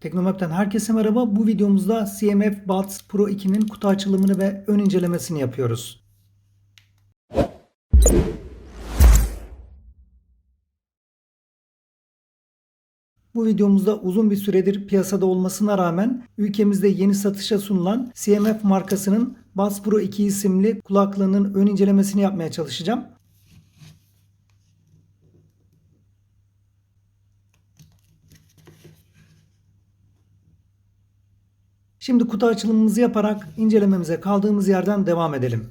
Teknomap'ten herkese merhaba. Bu videomuzda CMF Buds Pro 2'nin kutu açılımını ve ön incelemesini yapıyoruz. Bu videomuzda uzun bir süredir piyasada olmasına rağmen ülkemizde yeni satışa sunulan CMF markasının Buds Pro 2 isimli kulaklığının ön incelemesini yapmaya çalışacağım. Şimdi kutu açılımımızı yaparak incelememize kaldığımız yerden devam edelim.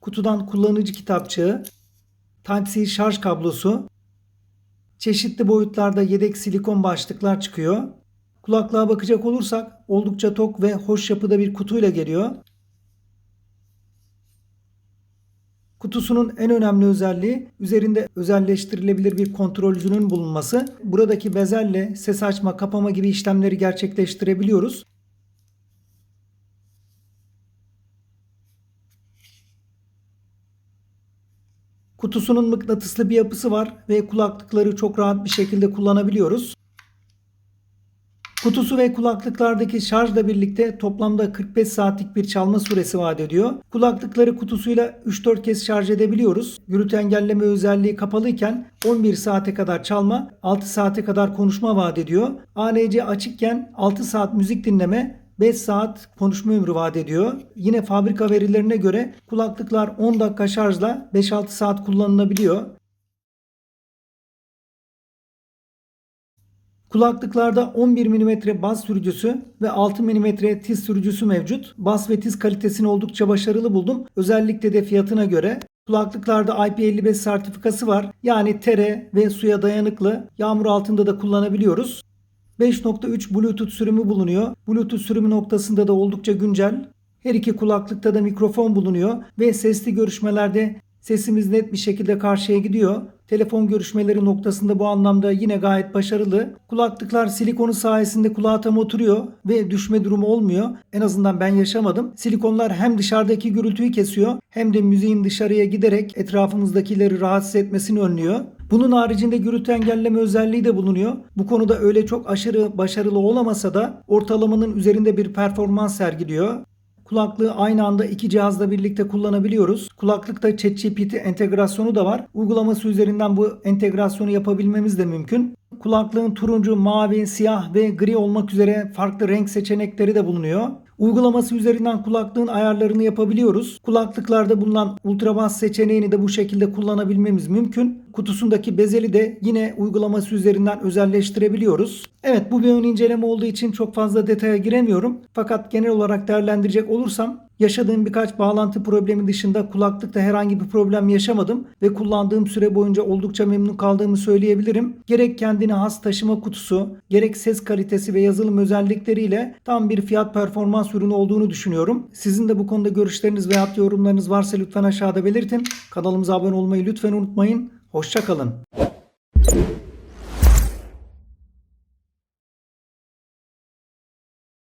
Kutudan kullanıcı kitapçığı, Type-C şarj kablosu, çeşitli boyutlarda yedek silikon başlıklar çıkıyor. Kulaklığa bakacak olursak oldukça tok ve hoş yapıda bir kutuyla geliyor. Kutusunun en önemli özelliği üzerinde özelleştirilebilir bir kontrolcünün bulunması. Buradaki bezelle ses açma, kapama gibi işlemleri gerçekleştirebiliyoruz. Kutusunun mıknatıslı bir yapısı var ve kulaklıkları çok rahat bir şekilde kullanabiliyoruz. Kutusu ve kulaklıklardaki şarjla birlikte toplamda 45 saatlik bir çalma süresi vaat ediyor. Kulaklıkları kutusuyla 3-4 kez şarj edebiliyoruz. Gürültü engelleme özelliği kapalıyken 11 saate kadar çalma, 6 saate kadar konuşma vaat ediyor. ANC açıkken 6 saat müzik dinleme, 5 saat konuşma ömrü vaat ediyor. Yine fabrika verilerine göre kulaklıklar 10 dakika şarjla 5-6 saat kullanılabiliyor. Kulaklıklarda 11 mm bas sürücüsü ve 6 mm tiz sürücüsü mevcut. Bas ve tiz kalitesini oldukça başarılı buldum. Özellikle de fiyatına göre. Kulaklıklarda IP55 sertifikası var. Yani tere ve suya dayanıklı. Yağmur altında da kullanabiliyoruz. 5.3 Bluetooth sürümü bulunuyor. Bluetooth sürümü noktasında da oldukça güncel. Her iki kulaklıkta da mikrofon bulunuyor ve sesli görüşmelerde sesimiz net bir şekilde karşıya gidiyor. Telefon görüşmeleri noktasında bu anlamda yine gayet başarılı. Kulaklıklar silikonu sayesinde kulağa tam oturuyor ve düşme durumu olmuyor. En azından ben yaşamadım. Silikonlar hem dışarıdaki gürültüyü kesiyor hem de müziğin dışarıya giderek etrafımızdakileri rahatsız etmesini önlüyor. Bunun haricinde gürültü engelleme özelliği de bulunuyor. Bu konuda öyle çok aşırı başarılı olamasa da ortalamanın üzerinde bir performans sergiliyor. Kulaklığı aynı anda iki cihazla birlikte kullanabiliyoruz. Kulaklıkta ChatGPT entegrasyonu da var. Uygulaması üzerinden bu entegrasyonu yapabilmemiz de mümkün. Kulaklığın turuncu, mavi, siyah ve gri olmak üzere farklı renk seçenekleri de bulunuyor. Uygulaması üzerinden kulaklığın ayarlarını yapabiliyoruz. Kulaklıklarda bulunan ultrabas seçeneğini de bu şekilde kullanabilmemiz mümkün. Kutusundaki bezeli de yine uygulaması üzerinden özelleştirebiliyoruz. Evet bu bir ön inceleme olduğu için çok fazla detaya giremiyorum. Fakat genel olarak değerlendirecek olursam Yaşadığım birkaç bağlantı problemi dışında kulaklıkta herhangi bir problem yaşamadım ve kullandığım süre boyunca oldukça memnun kaldığımı söyleyebilirim. Gerek kendine has taşıma kutusu, gerek ses kalitesi ve yazılım özellikleriyle tam bir fiyat performans ürünü olduğunu düşünüyorum. Sizin de bu konuda görüşleriniz veya yorumlarınız varsa lütfen aşağıda belirtin. Kanalımıza abone olmayı lütfen unutmayın. Hoşçakalın.